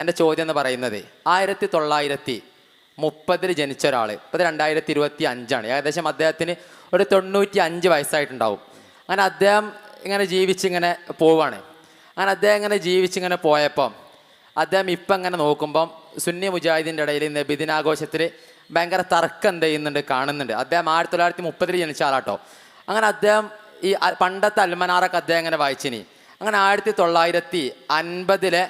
എന്റെ ചോദ്യം എന്ന് പറയുന്നത് ആയിരത്തി തൊള്ളായിരത്തി മുപ്പതിൽ ജനിച്ച ഒരാൾ ഇപ്പോൾ രണ്ടായിരത്തി ഇരുപത്തി അഞ്ചാണ് ഏകദേശം അദ്ദേഹത്തിന് ഒരു തൊണ്ണൂറ്റി അഞ്ച് വയസ്സായിട്ടുണ്ടാവും. അങ്ങനെ അദ്ദേഹം ഇങ്ങനെ ജീവിച്ചിങ്ങനെ പോവാണ്. അങ്ങനെ അദ്ദേഹം ഇങ്ങനെ ജീവിച്ചിങ്ങനെ പോയപ്പം അദ്ദേഹം ഇപ്പം ഇങ്ങനെ നോക്കുമ്പം സുന്നി മുജാഹിദിന്റെ ഇടയിൽ നബിദിനാഘോഷത്തിൽ ഭയങ്കര തർക്കം എന്ത് ചെയ്യുന്നുണ്ട് കാണുന്നുണ്ട്. അദ്ദേഹം ആയിരത്തി തൊള്ളായിരത്തി മുപ്പതിൽ ജനിച്ച ആളാട്ടോ. അങ്ങനെ അദ്ദേഹം ഈ പണ്ടത്തെ അൽമനാറൊക്കെ അദ്ദേഹം ഇങ്ങനെ വായിച്ചിനി. അങ്ങനെ ആയിരത്തി തൊള്ളായിരത്തി അൻപതിലെ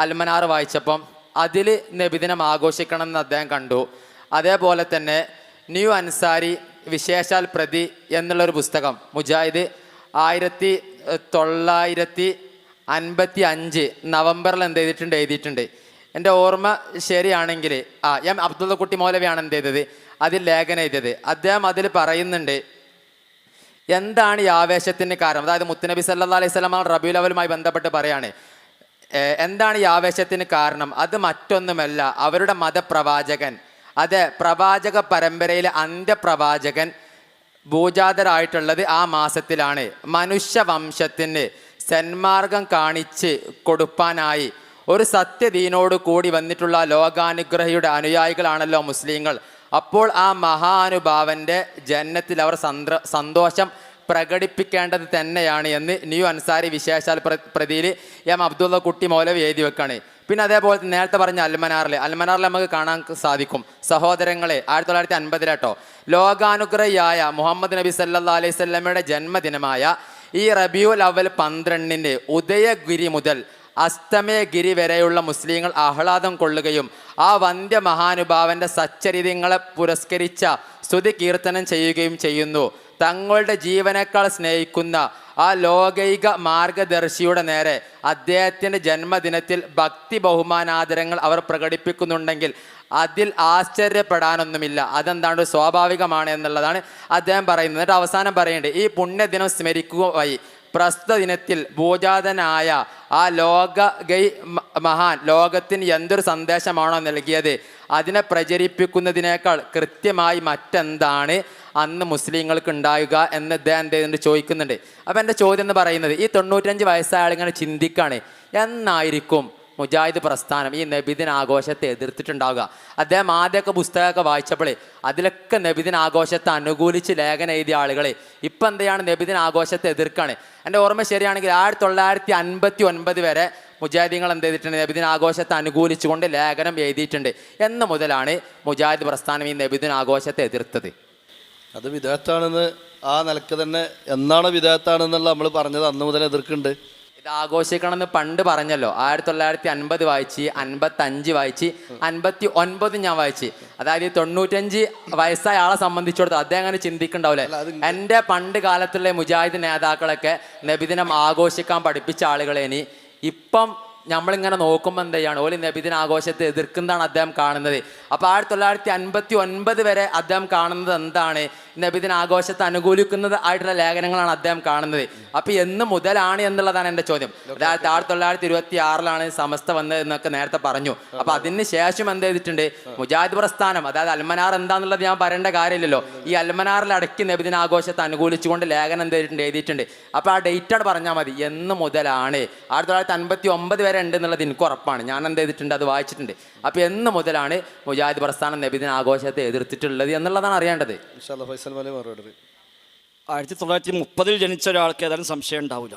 അൽമനാർ വായിച്ചപ്പം അതിൽ നബിദിനം ആഘോഷിക്കണം എന്ന് അദ്ദേഹം കണ്ടു. അതേപോലെ തന്നെ ന്യൂ അൻസാരി വിശേഷാൽ പ്രതി എന്നുള്ളൊരു പുസ്തകം മുജാഹിദ് ആയിരത്തി തൊള്ളായിരത്തി അൻപത്തി അഞ്ച് നവംബറിൽ എന്ത് ചെയ്തിട്ടുണ്ട് എഴുതിയിട്ടുണ്ട്. എന്റെ ഓർമ്മ ശരിയാണെങ്കിൽ ആ എം അബ്ദുള്ള കുട്ടി മൗലവിയാണ് എന്ത് ചെയ്തത് അതിൽ ലേഖനം എഴുതിയത്. അദ്ദേഹം അതിൽ പറയുന്നുണ്ട് എന്താണ് ഈ ആവേശത്തിന് കാരണം? അതായത് മുത്തനബി സല്ലാ അലൈഹി സ്വലാം റബിയുലവലുമായി ബന്ധപ്പെട്ട് പറയാണ് ഏർ എന്താണ് ഈ ആവേശത്തിന് കാരണം? അത് മറ്റൊന്നുമല്ല. അവരുടെ മതപ്രവാചകൻ. അത് പ്രവാചക പരമ്പരയിലെ അന്ത്യപ്രവാചകൻ ഭൂജാതരായിട്ടുള്ളത് ആ മാസത്തിലാണ്. മനുഷ്യവംശത്തിന് സന്മാർഗം കാണിച്ച് കൊടുപ്പാനായി ഒരു സത്യദീനോട് കൂടി വന്നിട്ടുള്ള ലോകാനുഗ്രഹിയുടെ അനുയായികളാണല്ലോ മുസ്ലിങ്ങൾ. അപ്പോൾ ആ മഹാനുഭാവന്റെ ജന്നത്തിൽ അവർ സന്തോഷം പ്രകടിപ്പിക്കേണ്ടത് തന്നെയാണ് എന്ന് ന്യൂ അൻസാരി വിശേഷാൽ പ്ര- പ്രതിയിൽ എം അബ്ദുള്ള കുട്ടി മൗലവി എഴുതി വെക്കാണ്. പിന്നെ അതേപോലെ നേരത്തെ പറഞ്ഞ അൽമനാറിൽ അൽമനാറിൽ നമുക്ക് കാണാൻ സാധിക്കും. സഹോദരങ്ങളെ ആയിരത്തി തൊള്ളായിരത്തി അൻപതിലാട്ടോ ലോകാനുഗ്രഹിയായ മുഹമ്മദ് നബി സല്ലാ അലൈഹി സ്വല്ലമയുടെ ജന്മദിനമായ ഈ റബിയുൽ അവൽ പന്ത്രണ്ടിന്റെ ഉദയഗിരി മുതൽ അസ്തമയഗിരി വരെയുള്ള മുസ്ലിങ്ങൾ ആഹ്ലാദം കൊള്ളുകയും ആ വന്ധ്യ മഹാനുഭാവന്റെ സച്ചരിതങ്ങളെ പുരസ്കരിച്ച സ്തുതി കീർത്തനം ചെയ്യുകയും ചെയ്യുന്നു. തങ്ങളുടെ ജീവനേക്കാൾ സ്നേഹിക്കുന്ന ആ ലോകൈക മാർഗദർശിയുടെ നേരെ അദ്ദേഹത്തിന്റെ ജന്മദിനത്തിൽ ഭക്തി ബഹുമാനാദരങ്ങൾ അവർ പ്രകടിപ്പിക്കുന്നുണ്ടെങ്കിൽ അതിൽ ആശ്ചര്യപ്പെടാനൊന്നുമില്ല. അതെന്താണ്? സ്വാഭാവികമാണ് എന്നുള്ളതാണ് അദ്ദേഹം പറയുന്നത്. എന്നിട്ട് അവസാനം പറയേണ്ടത് ഈ പുണ്യദിനം സ്മരിക്കുക വഴി പ്രസ്തുത ദിനത്തിൽ ഭൂജാതനായ ആ ലോക ഗൈ മഹാൻ ലോകത്തിന് എന്തൊരു സന്ദേശമാണോ നൽകിയത്? അതിനെ പ്രചരിപ്പിക്കുന്നതിനേക്കാൾ കൃത്യമായി മറ്റെന്താണ്? അന്ന് മുസ്ലിങ്ങൾക്ക് ഉണ്ടാവുക എന്ന് ഇദ്ദേഹം ചോദിക്കുന്നുണ്ട്. അപ്പം എന്റെ ചോദ്യം എന്ന് പറയുന്നത് ഈ തൊണ്ണൂറ്റഞ്ച് വയസ്സായ ആളിങ്ങനെ ചിന്തിക്കാണ് എന്നായിരിക്കും മുജാഹിദ് പ്രസ്ഥാനം ഈ നബിദിൻ ആഘോഷത്തെ എതിർത്തിട്ടുണ്ടാവുക. അദ്ദേഹം ആദ്യമൊക്കെ പുസ്തകമൊക്കെ വായിച്ചപ്പോൾ അതിലൊക്കെ നബിദിൻ ആഘോഷത്തെ അനുകൂലിച്ച് ലേഖനം എഴുതിയ ആളുകളെ ഇപ്പം എന്തെയാണ് നബിദിൻ ആഘോഷത്തെ എതിർക്കാണ്. എന്റെ ഓർമ്മ ശരിയാണെങ്കിൽ ആയിരത്തി തൊള്ളായിരത്തി അൻപത്തി ഒൻപത് വരെ മുജാഹിദീങ്ങൾ എന്ത് ചെയ്തിട്ടുണ്ട് നബിദിൻ ആഘോഷത്തെ അനുകൂലിച്ചുകൊണ്ട് ലേഖനം എഴുതിയിട്ടുണ്ട്. എന്ന് മുതലാണ് മുജാഹിദ് പ്രസ്ഥാനം ഈ നബിദിൻ ആഘോഷത്തെ എതിർത്തത്. അത് വിദേഹത്താണെന്ന് ആ നിലയ്ക്ക് തന്നെ എന്നാണ് വിദേഹത്താണെന്നുള്ള നമ്മൾ പറഞ്ഞത് അന്ന് മുതൽ എതിർക്കുന്നുണ്ട്. ഇത് ആഘോഷിക്കണമെന്ന് പണ്ട് പറഞ്ഞല്ലോ. ആയിരത്തി തൊള്ളായിരത്തി അൻപത് വായിച്ച് അൻപത്തി അഞ്ച് വായിച്ച് അൻപത്തി ഒൻപത് ഞാൻ വായിച്ച്. അതായത് തൊണ്ണൂറ്റഞ്ച് വയസ്സായ ആളെ സംബന്ധിച്ചിടത്തോളം അദ്ദേഹം അങ്ങനെ ചിന്തിക്കണ്ടാവില്ലേ എന്റെ പണ്ട് കാലത്തുള്ള മുജാഹിദ് നേതാക്കളൊക്കെ നബിദിനം ആഘോഷിക്കാൻ പഠിപ്പിച്ച ആളുകളെ ആളുകളേനി ഇപ്പം നമ്മളിങ്ങനെ നോക്കുമ്പോൾ എന്ത് ചെയ്യാണ്? ഓലി നബിദിന ആഘോഷത്തെ എതിർക്കുന്നതാണ് അദ്ദേഹം കാണുന്നത്. അപ്പോൾ ആയിരത്തി തൊള്ളായിരത്തി അൻപത്തി ഒൻപത് വരെ അദ്ദേഹം കാണുന്നത് എന്താണ്? നബിദിന ആഘോഷത്തെ അനുകൂലിക്കുന്നത് ആയിട്ടുള്ള ലേഖനങ്ങളാണ് അദ്ദേഹം കാണുന്നത്. അപ്പോൾ എന്ന് മുതലാണ് എന്നുള്ളതാണ് എന്റെ ചോദ്യം. അതായത് ആയിരത്തി തൊള്ളായിരത്തി ഇരുപത്തി ആറിലാണ് സമസ്ത വന്നത് എന്നൊക്കെ നേരത്തെ പറഞ്ഞു. അപ്പോൾ അതിന് ശേഷം എന്ത് ചെയ്തിട്ടുണ്ട്? മുജാഹിദ് പ്രസ്ഥാനം അതായത് അൽമനാർ എന്താന്നുള്ളത് ഞാൻ പറയേണ്ട കാര്യമില്ലല്ലോ. ഈ അൽമനാറിൽ അടക്കി നബിദിന ആഘോഷത്തെ അനുകൂലിച്ചുകൊണ്ട് ലേഖനം എന്ത് ചെയ്തിട്ടുണ്ട്? എഴുതിയിട്ടുണ്ട്. അപ്പോൾ ആ ഡേറ്റാണ് പറഞ്ഞാൽ മതി. എന്ന് മുതലാണ്. ആയിരത്തി തൊള്ളായിരത്തി അൻപത്തി ഒമ്പത് വരെ ഉണ്ട് എന്നുള്ളത് എനിക്ക് ഉറപ്പാണ്. ഞാൻ എന്ത് ചെയ്തിട്ടുണ്ട്? അത് വായിച്ചിട്ടുണ്ട്. അപ്പോൾ എന്ന് മുതലാണ് മുജാഹിദ് പ്രസ്ഥാനം നബിദിന ആഘോഷത്തെ എതിർത്തിട്ടുള്ളത് എന്നുള്ളതാണ് അറിയേണ്ടത്. ആയിരത്തി തൊള്ളായിരത്തി മുപ്പതിൽ ജനിച്ച ഒരാൾക്ക് ഏതായാലും സംശയം ഉണ്ടാവില്ല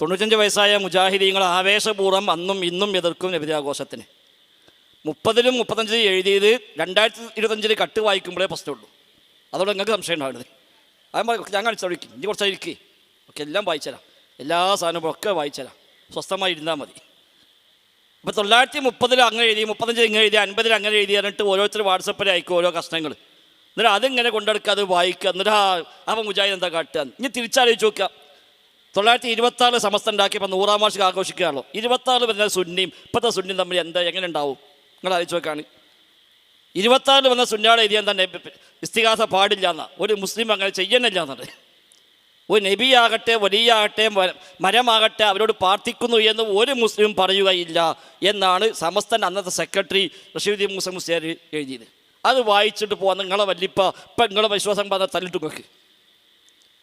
തൊണ്ണൂറ്റഞ്ച് വയസ്സായ മുജാഹിദീങ്ങൾ ആവേശപൂർവം അന്നും ഇന്നും എതിർക്കും നബിദിനാഘോഷത്തിന് മുപ്പതിലും മുപ്പത്തഞ്ചിലും എഴുതിയത് രണ്ടായിരത്തി ഇരുപത്തഞ്ചിൽ കട്ട് വായിക്കുമ്പോഴേ പ്രശ്നമുള്ളൂ. അതോടെ നിങ്ങൾക്ക് സംശയം ഉണ്ടാവുന്നത് അത് ഞാൻ കാണിച്ചു ഇനി കുറച്ച് ഇരിക്കേ ഒക്കെ എല്ലാം വായിച്ചുതരാം എല്ലാ സാധനവും ഒക്കെ സ്വസ്ഥമായി ഇരുന്നാൽ മതി. ഇപ്പോൾ തൊള്ളായിരത്തി മുപ്പതിൽ അങ്ങനെ എഴുതി മുപ്പത്തഞ്ചിൽ ഇങ്ങനെ എഴുതി അൻപതിൽ അങ്ങനെ എഴുതി എന്നിട്ട് ഓരോരുത്തർ വാട്സപ്പിൽ അയക്കും ഓരോ കഷ്ണങ്ങൾ എന്നിട്ട് അതിങ്ങനെ കൊണ്ടെടുക്കുക അത് വായിക്കുക എന്നിട്ട് ആ അപ്പം മുജാഹിദ് എന്താ കാട്ടുക ഇനി തിരിച്ചാലോചിച്ച് നോക്കുക തൊള്ളായിരത്തി ഇരുപത്തി ആറ് സമസ്ത ഉണ്ടാക്കിയപ്പോൾ നൂറാം വാർഷികം ആഘോഷിക്കുകയാണല്ലോ. ഇരുപത്താറ് വരുന്ന സുന്നിയും ഇപ്പോഴത്തെ സുന്നിയും തമ്മിൽ എന്താ എങ്ങനെ ഉണ്ടാവും? നിങ്ങൾ ആലോചിച്ച് നോക്കാണ്. ഇരുപത്താറിൽ വന്ന സുന്നാട് എഴുതിയാൽ തന്നെ ഇസ്തിഹാസ പാടില്ല എന്നാ. ഒരു മുസ്ലിം അങ്ങനെ ചെയ്യുന്നില്ല എന്നത് ഒരു നബിയാകട്ടെ വലിയാകട്ടെ മര- മരമാകട്ടെ അവരോട് പ്രാർത്ഥിക്കുന്നു എന്ന് ഒരു മുസ്ലിം പറയുകയില്ല എന്നാണ് സമസ്തൻ അന്നത്തെ സെക്രട്ടറി റഷീദ് മുസ്ലിം മുസ്ലിയാർ എഴുതിയത്. അത് വായിച്ചിട്ട് പോകാൻ നിങ്ങളെ വല്ലിപ്പ ഇപ്പം നിങ്ങളെ വിശ്വാസം പറഞ്ഞ തല്ലിട്ട് നോക്ക്.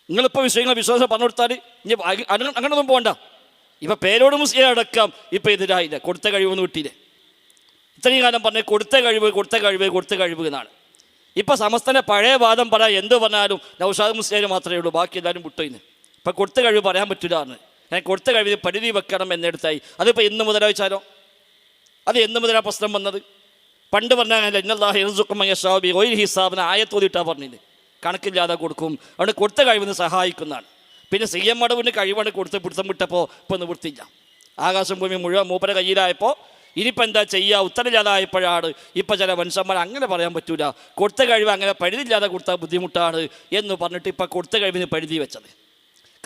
നിങ്ങളിപ്പോൾ വിഷയങ്ങൾ വിശ്വാസം പറഞ്ഞു കൊടുത്താൽ ഇനി അങ്ങനൊന്നും പോകണ്ട ഇപ്പം പേരോട് മുസ്ലിം അടക്കം ഇപ്പം എതിരായില്ല കൊടുത്ത കഴിവൊന്നും കിട്ടിയില്ലേ ഇത്രയും കാലം പറഞ്ഞ് കൊടുത്ത കഴിവ് കൊടുത്ത കഴിവ് കൊടുത്ത കഴിവ് എന്നാണ്. ഇപ്പം സമസ്തനെ പഴയ വാദം പറ എന്ത് പറഞ്ഞാലും നൗഷാദ് മുസ്ലിം മാത്രമേ ഉള്ളൂ ബാക്കി എല്ലാവരും വിട്ടുകഴിഞ്ഞ് ഇപ്പം കൊടുത്ത കഴിവ് പറയാൻ പറ്റില്ല എന്ന് ഞാൻ കൊടുത്ത കഴിവ് പരിധി വെക്കണം എന്നെടുത്തായി. അതിപ്പോൾ എന്ന് മുതലാ വെച്ചാലോ അത് എന്ന് മുതലാ പ്രശ്നം വന്നത്? പണ്ട് പറഞ്ഞാൽ ഇന്നല്ലാഹി ഒരു ഹിസാബിന് ആയത്തോതിട്ടാ പറഞ്ഞത് കണക്കില്ലാതെ കൊടുക്കും. അവിടെ കൊടുത്ത കഴിവിന് സഹായിക്കുന്നതാണ്. പിന്നെ സി എം അടവിന് കഴിവാണ് കൊടുത്ത് പിടുത്തം വിട്ടപ്പോൾ ഇപ്പോൾ നിവൃത്തിയില്ല. ആകാശം ഭൂമി മുഴുവൻ മൂപ്പര കയ്യിലായപ്പോൾ ഇനിയിപ്പോൾ എന്താ ചെയ്യുക ഉത്തരമില്ലാതായപ്പോഴാണ്. ഇപ്പം ചില മനുഷ്യന്മാർ അങ്ങനെ പറയാൻ പറ്റൂല. കൊടുത്ത കഴിവ് അങ്ങനെ പഴുതില്ലാതെ കൊടുത്താൽ ബുദ്ധിമുട്ടാണ് എന്ന് പറഞ്ഞിട്ട് ഇപ്പം കൊടുത്ത കഴിവിന് പഴുതി വെച്ചത്.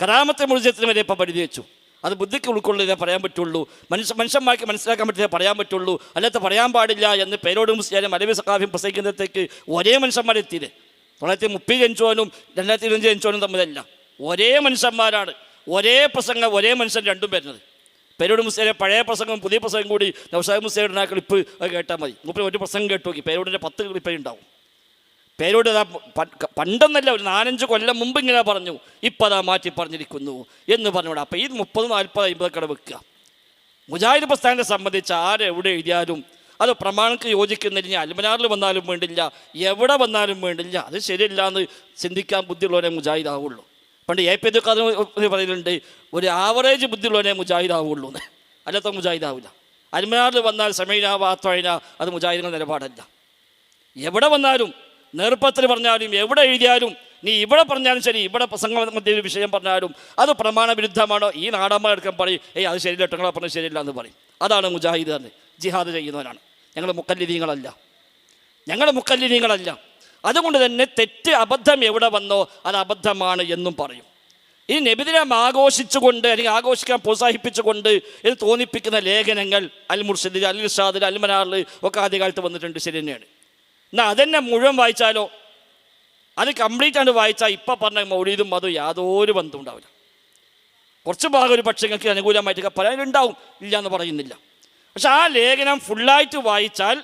കറാമത്തെ മുഴുവത്തിന് വരെ ഇപ്പം പഴുതി വെച്ചു. അത് ബുദ്ധിക്ക് ഉൾക്കൊള്ളുന്നതേ പറയാൻ പറ്റുള്ളൂ. മനുഷ്യ മനുഷ്യന്മാർക്ക് മനസ്സിലാക്കാൻ പറ്റിയതേ പറയാൻ പറ്റുള്ളൂ. അല്ലാത്ത പറയാൻ പാടില്ല എന്ന് പേരോടും മുസ്ലിയാനും അലബി സഖാഫിയും പ്രസംഗിക്കുന്നതിലേക്ക് ഒരേ മനുഷ്യന്മാരെത്തിയില്ലേ തൊള്ളായിരത്തി മുപ്പത് ജനിച്ചോനും രണ്ടായിരത്തി ഇരുപഞ്ച് ജനിച്ചോനും തമ്മിലല്ല. ഒരേ മനുഷ്യന്മാരാണ്. ഒരേ പ്രസംഗം ഒരേ മനുഷ്യൻ രണ്ടും വരുന്നത്. പേരോട് മുസ്ലിയുടെ പഴയ പ്രസംഗം പുതിയ പ്രസംഗം കൂടി നൗഷാദ് മുസ്ലിയുടെ ആ ക്ലിപ്പ് കേട്ടാൽ മതി. മുപ്പത് ഒരു പ്രസംഗം കേട്ടു നോക്കി. പേരോടിന്റെ പത്ത് ക്ലിപ്പേ ഉണ്ടാവും. പേരോട് അതാ പണ്ടെന്നല്ല ഒരു നാലഞ്ച് കൊല്ലം മുമ്പ് ഇങ്ങനെ പറഞ്ഞു. ഇപ്പം അതാ മാറ്റി പറഞ്ഞിരിക്കുന്നു എന്ന് പറഞ്ഞുകൂടെ അപ്പോൾ ഈ മുപ്പത് നാൽപ്പത് അമ്പതൊക്കെ വെക്കുക. മുജാഹിദ് പ്രസ്ഥാനത്തെ സംബന്ധിച്ച് ആരെവിടെ എഴുതിയാലും അത് പ്രമാണക്ക് യോജിക്കുന്നില്ല അൽമനാറിൽ വന്നാലും വേണ്ടില്ല എവിടെ വന്നാലും വേണ്ടില്ല. അത് ശരിയല്ല എന്ന് ചിന്തിക്കാൻ ബുദ്ധിയുള്ളവരെ മുജാഹിദ് ആവുള്ളൂ. പണ്ട് എ പി കഥ പറയുന്നുണ്ട് ഒരു ആവറേജ് ബുദ്ധിയുള്ളവനെ മുജാഹിദ് ആവുള്ളൂ എന്ന്. അല്ലാത്ത മുജാഹിദ് ആവില്ല അൽമനാറിൽ വന്നാൽ സമീന വാത്വഴന അത് മുജാഹിദിന്റെ നിലപാടല്ല. എവിടെ വന്നാലും നേർപ്പത്തിൽ പറഞ്ഞാലും എവിടെ എഴുതിയാലും നീ ഇവിടെ പറഞ്ഞാലും ശരി ഇവിടെ പ്രസംഗ മധ്യ ഒരു വിഷയം പറഞ്ഞാലും അത് പ്രമാണ വിരുദ്ധമാണോ ഈ നാടന്മാർ എടുക്കാൻ പറയും ഏയ് അത് ശരിയല്ല ഒട്ടങ്ങളെ പറഞ്ഞ് ശരിയല്ല എന്ന് പറയും. അതാണ് മുജാഹിദ് എന്ന് ജിഹാദ് ചെയ്യുന്നവരാണ് ഞങ്ങൾ മുക്കല്ലിദീങ്ങളല്ല ഞങ്ങൾ മുക്കല്ലിദീങ്ങളല്ല അതുകൊണ്ട് തന്നെ തെറ്റ് അബദ്ധം എവിടെ വന്നോ അത് അബദ്ധമാണ് എന്നും പറയും. ഈ നബിദിനം ആഘോഷിച്ചുകൊണ്ട് അല്ലെങ്കിൽ ആഘോഷിക്കാൻ പ്രോത്സാഹിപ്പിച്ചുകൊണ്ട് എന്ന് തോന്നിപ്പിക്കുന്ന ലേഖനങ്ങൾ അൽ മുർഷിദ് അൽ ഇഷാദിൽ അൽ മനാറിൽ ഒക്കെ ആദ്യകാലത്ത് വന്നിട്ടുണ്ട്. ശരി തന്നെയാണ്. എന്നാൽ അതെന്നെ മുഴുവൻ വായിച്ചാലോ? അത് കംപ്ലീറ്റ് ആണ് വായിച്ചാൽ ഇപ്പം പറഞ്ഞ മൗലീതും അതും യാതൊരു ബന്ധവും ഉണ്ടാവില്ല. കുറച്ച് ഭാഗം ഒരു പക്ഷേ നിങ്ങൾക്ക് അനുകൂലമായിട്ടൊക്കെ പറയാനുണ്ടാവും. ഇല്ല എന്ന് പറയുന്നില്ല. പക്ഷെ ആ ലേഖനം ഫുള്ളായിട്ട് വായിച്ചാൽ